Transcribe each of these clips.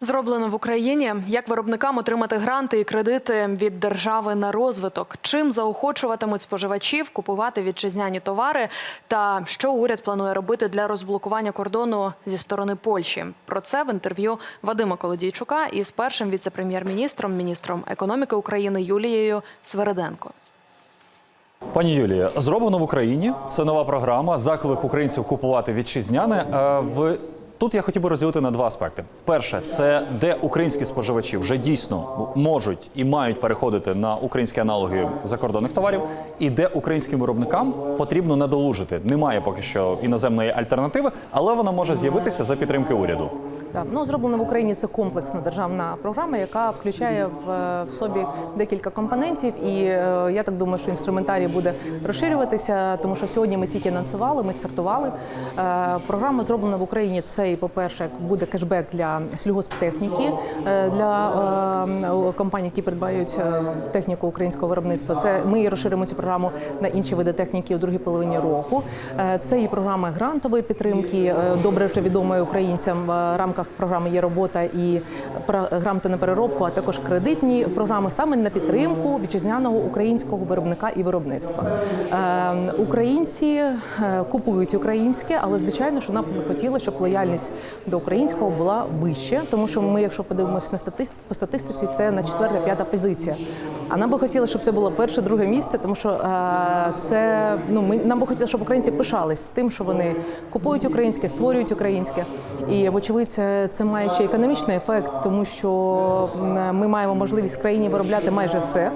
Зроблено в Україні. Як виробникам отримати гранти і кредити від держави на розвиток? Чим заохочуватимуть споживачів купувати вітчизняні товари? Та що уряд планує робити для розблокування кордону зі сторони Польщі? Про це в інтерв'ю Вадима Колодійчука із першим віце-прем'єр-міністром, міністром економіки України Юлією Свереденко. Пані Юлія, зроблено в Україні. Це нова програма. Заклик українців купувати вітчизняне. Е, В тут я хотів би розділити на два аспекти. Перше, це де українські споживачі вже дійсно можуть і мають переходити на українські аналоги закордонних товарів, і де українським виробникам потрібно надолужити. Немає поки що іноземної альтернативи, але вона може з'явитися за підтримки уряду. Так, ну зроблено в Україні це комплексна державна програма, яка включає в, в собі декілька компонентів. І е, я так думаю, що інструментарій буде розширюватися, тому що сьогодні ми тільки анонсували, ми стартували. Е, програма зроблена в Україні. Це і по-перше, буде кешбек для сільгосптехніки е, для е, компаній, які придбають е, техніку українського виробництва. Це ми розширимо цю програму на інші види техніки у другій половині року. Це і програма грантової підтримки, добре вже відомої українцям в рамках програми є робота і про- на переробку, а також кредитні програми саме на підтримку вітчизняного українського виробника і виробництва. Е, Українці купують українське, але звичайно, що нам би хотілося, щоб лояльність до українського була вища, тому що ми, якщо подивимося на статист... по статистиці, це на четверта, п'ята позиція. А нам би хотілося, щоб це було перше, друге місце, тому що е, це ну ми нам би хотілося, щоб українці пишались тим, що вони купують українське, створюють українське. І вочевидь, це, це має ще економічний ефект, тому що ми маємо можливість в країні виробляти майже все,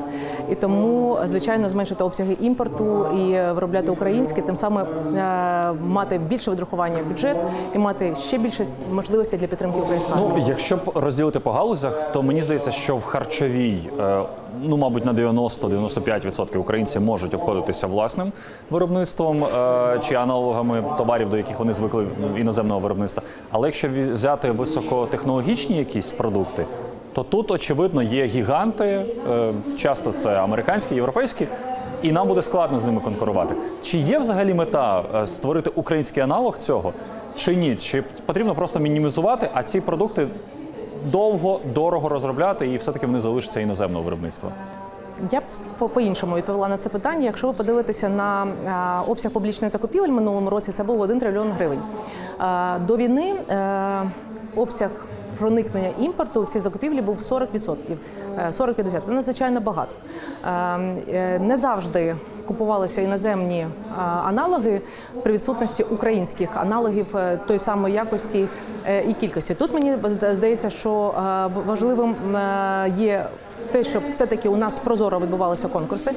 і тому звичайно зменшити обсяги імпорту і виробляти українське, тим самим е, мати більше відрахування в бюджет і мати ще більше можливостей для підтримки українського. Ну, якщо б розділити по галузях, то мені здається, що в харчовій, е, ну мабуть, на 90-95% українці можуть обходитися власним виробництвом е, чи аналогами товарів, до яких вони звикли іноземного виробництва. Але якщо взяти високотехнологічні якісь продукти, то тут очевидно є гіганти, е, часто це американські, європейські. І нам буде складно з ними конкурувати. Чи є взагалі мета е, створити український аналог цього, чи ні? Чи потрібно просто мінімізувати, а ці продукти довго, дорого розробляти, і все-таки вони залишаться іноземного виробництва? Я б по- по-іншому відповіла на це питання. Якщо ви подивитеся на обсяг публічних закупівель минулому році, це був 1 трильйон гривень. До війни е, обсяг проникнення імпорту в ці закупівлі був 40%. е, 40-50%. Це надзвичайно багато. Е, е, Не завжди купувалися іноземні аналоги при відсутності українських аналогів е, той самої якості е, і кількості. Тут мені зда- здається, що е, важливим е, є те, щоб все-таки у нас прозоро відбувалися конкурси,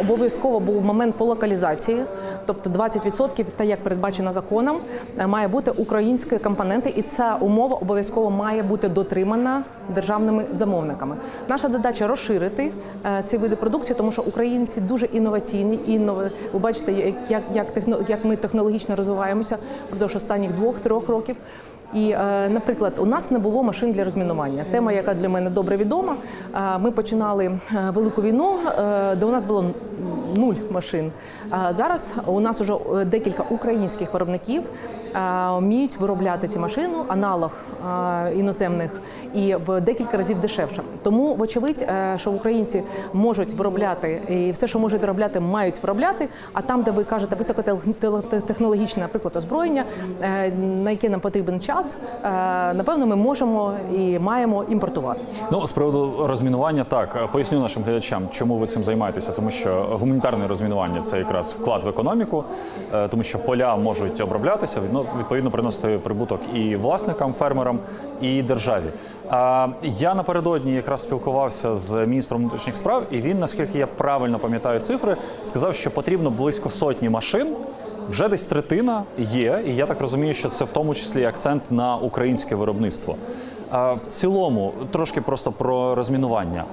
обов'язково був момент по локалізації, тобто 20%, та як передбачено законом, е, має бути української компоненти, і ця умова обов'язково має бути дотримана державними замовниками. Наша задача розширити е, ці види продукції, тому що українці дуже інноваційні. Іннови... Ви бачите, як, як, як ми технологічно розвиваємося впродовж останніх двох-трьох років. І, е, наприклад, у нас не було машин для розмінування. Тема, яка для мене добре відома. Е, Ми починали е, велику війну, де у нас було нуль машин. А зараз у нас вже декілька українських виробників вміють виробляти ці машину, аналог іноземних, і в декілька разів дешевше. Тому, вочевидь, е, що українці можуть виробляти і все, що можуть виробляти, мають виробляти. А там, де ви кажете високотехнологічне, наприклад, озброєння, е, на яке нам потрібен час, е, напевно, ми можемо і маємо імпортувати. Ну, з приводу розмінування, так поясню нашим глядачам, чому ви цим займаєтеся, тому що гуманітарне розмінування це якраз вклад в економіку, тому що поля можуть оброблятися, відповідно приносити прибуток і власникам, фермерам, і державі. Я напередодні якраз спілкувався з міністром внутрішніх справ, і він, наскільки я правильно пам'ятаю цифри, сказав, що потрібно близько сотні машин. Вже десь третина є, і я так розумію, що це в тому числі акцент на українське виробництво. В цілому, трошки просто про розмінування.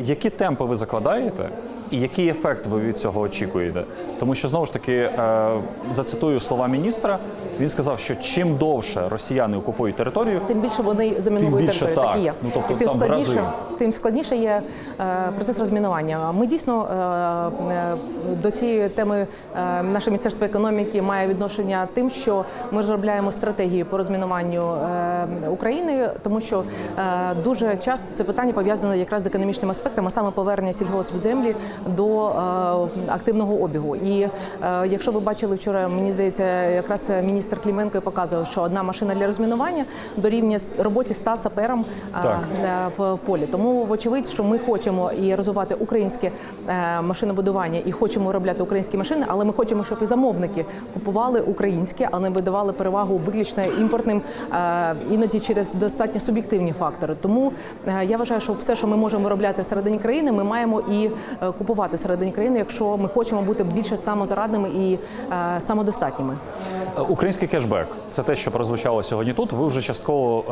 Які темпи ви закладаєте і який ефект ви від цього очікуєте? Тому що знову ж таки е, зацитую слова міністра. Він сказав, що чим довше росіяни окупують територію, Тим більше вони заміновують територію. так. Так і є. Ну, тобто і тим там складніше, рази. тим складніше є е, процес розмінування. Ми дійсно е, до цієї теми наше міністерство економіки має відношення тим, що ми розробляємо стратегію по розмінуванню України, тому що дуже часто це питання пов'язане якраз з економічним аспектом, а саме повернення сільгоспземлі до е, активного обігу. І е, якщо ви бачили вчора, мені здається, якраз міністр Кліменко показував, що одна машина для розмінування дорівнює роботі 100 саперам е, в полі. Тому вочевидь, що ми хочемо і розвивати українське машинобудування, і хочемо виробляти українські машини, але ми хочемо, щоб і замовники купували українське, а не видавали перевагу виключно імпортним, іноді через достатньо суб'єктивні фактори. Тому я вважаю, що все, що ми можемо виробляти всередині країни, ми маємо і е, купувати всередині країни, якщо ми хочемо бути більше самозарадними і е, самодостатніми. Е, Український кешбек це те, що прозвучало сьогодні тут. Ви вже частково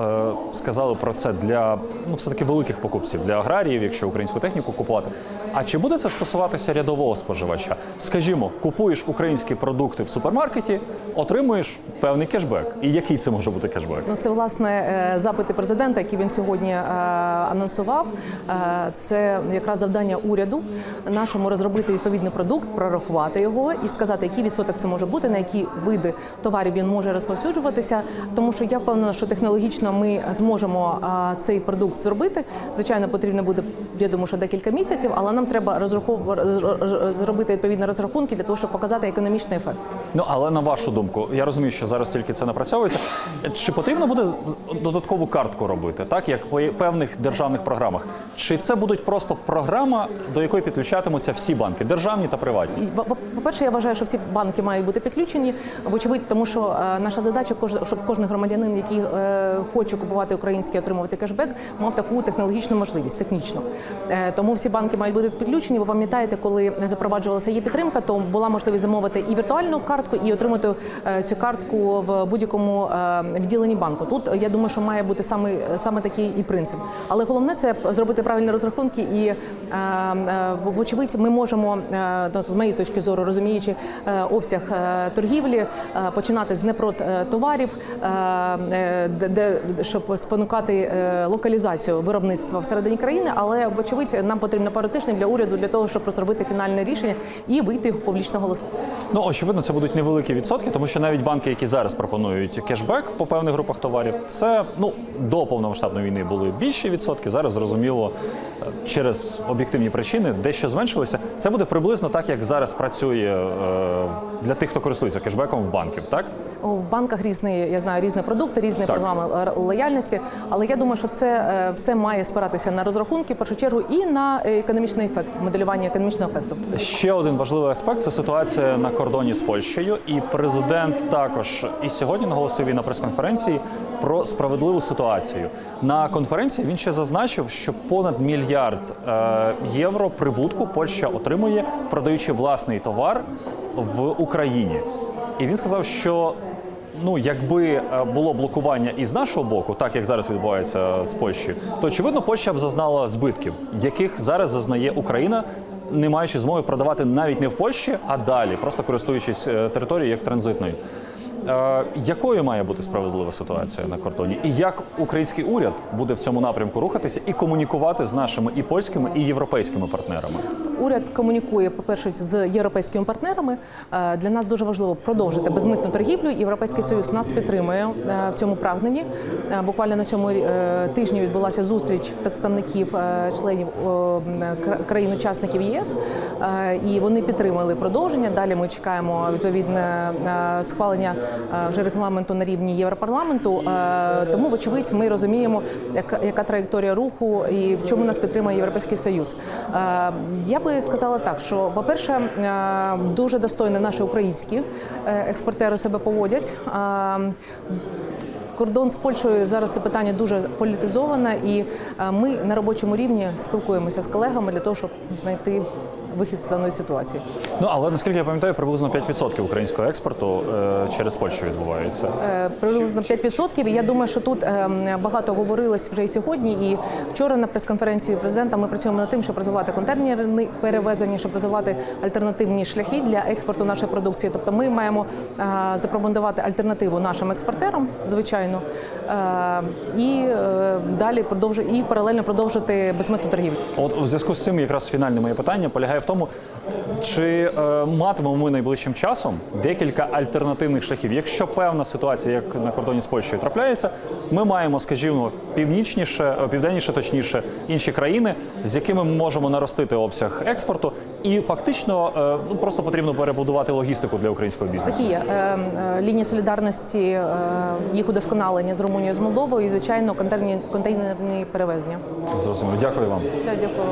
е, сказали про це для ну все таки великих покупців, для аграріїв, якщо українську техніку купувати. А чи буде це стосуватися рядового споживача? Скажімо, купуєш українські продукти в супермаркеті, отримуєш певний кешбек. І який це може бути кешбек? Ну, це власне е, запити президента, які він сьогодні е, анонсував. Е, Це якраз завдання уряду нашому розробити відповідний продукт, прорахувати його і сказати, який відсоток це може бути, на які види товарів він може розповсюджуватися. Тому що я впевнена, що технологічно ми зможемо цей продукт зробити. Звичайно, потрібно буде, я думаю, що декілька місяців, але нам треба розрахов... роз- роз- зробити відповідні розрахунки для того, щоб показати економічний ефект. Ну але на вашу думку, я розумію, що зараз тільки це напрацьовується. Чи потрібно буде додаткову картку робити, так як по певних державних програмах? Чи це будуть просто програма, до якої підключатимуться всі банки, державні та приватні? По- По-перше, я вважаю, що всі банки мають бути підключені, вочевидь, тому що е, наша задача, щоб кожен громадянин, який е, хоче купувати українське отримувати кешбек, мав таку технологічну можливість, технічну. Е, Тому всі банки мають бути підключені. Ви пам'ятаєте, коли запроваджувалася її підтримка, то була можливість замовити і віртуальну картку, і отримати цю картку в будь-якому відділенні банку. Тут я думаю, що має бути саме, саме такий і принцип. Але головне це зробити правильні розрахунки, і вочевидь, ми можемо е, ну, з моєї точки зору, розуміючи е, обсяг е, торгівлі, починати з непрод товарів, де, щоб спонукати локалізацію виробництва всередині країни. Але вочевидь, нам потрібно пару тижнів для уряду для того, щоб розробити фінальне рішення і вийти в публічно голосування. Ну очевидно, це будуть невеликі відсотки, тому що навіть банки, які зараз пропонують кешбек по певних групах товарів, це ну до повномасштабної війни були більші відсотки. Зараз зрозуміло через об'єктивні причини дещо зменшилися. Це буде приблизно так, як зараз працює е, для тих, хто користується кешбеком в банків, так? В банках різні, я знаю, різні продукти, різні Так. програми е, лояльності. Але я думаю, що це е, все має спиратися на розрахунки, в першу чергу, і на економічний ефект, моделювання економічного ефекту. Ще один важливий аспект це ситуація на кордоні з Польщею. І президент також і сьогодні наголосив і на прес-конференції про справедливу ситуацію. На конференції він ще зазначив, що понад мільярд євро прибутку Польща отримує, продаючи власний товар в Україні. І він сказав, що Ну, якби е, було блокування і з нашого боку, так як зараз відбувається з Польщею, то очевидно Польща б зазнала збитків, яких зараз зазнає Україна, не маючи змоги продавати навіть не в Польщі, а далі, просто користуючись е, територією як транзитною. Е, якою має бути справедлива ситуація на кордоні, і як український уряд буде в цьому напрямку рухатися і комунікувати з нашими і польськими, і європейськими партнерами? Уряд комунікує, по-перше, з європейськими партнерами. Е, Для нас дуже важливо продовжити безмитну торгівлю. Європейський союз нас підтримує е, в цьому прагненні. Буквально на цьому тижні відбулася зустріч представників членів країн-учасників ЄС, і вони підтримали продовження. Далі ми чекаємо відповідне схвалення вже регламенту на рівні Європарламенту. Е, Тому, вочевидь, ми розуміємо, яка, траєкторія руху і в чому нас підтримує Європейський Союз. Е, Я би сказала так, що, по-перше, е, дуже достойно наші українські е, експортери себе поводять. Е, Кордон з Польщею зараз це питання дуже політизоване, і е, ми на робочому рівні спілкуємося з колегами для того, щоб знайти вихід з даної ситуації. Ну але наскільки я пам'ятаю, приблизно 5% українського експорту е, через Польщу відбувається. Е, Приблизно 5%. І я думаю, що тут е, багато говорилось вже і сьогодні. І вчора на прес-конференції президента ми працюємо над тим, щоб розвивати контейнерні перевезення, щоб розвивати альтернативні шляхи для експорту нашої продукції. Тобто ми маємо е, запропонувати альтернативу нашим експортерам, звичайно, е, і е, далі продовжу і паралельно продовжити безмитну торгівлю. От у зв'язку з цим якраз фінальне моє питання полягає в тому, чи е, матимемо ми найближчим часом декілька альтернативних шляхів. Якщо певна ситуація, як на кордоні з Польщею, трапляється, ми маємо, скажімо, північніше, е, південніше, точніше, інші країни, з якими ми можемо наростити обсяг експорту, і фактично е, ну, просто потрібно перебудувати логістику для українського бізнесу. Такі е, е, лінії солідарності, е, їх удосконалення з Румунією з Молдовою і звичайно контейнерні, контейнерні перевезення. Зрозуміло. Дякую вам. Дякую.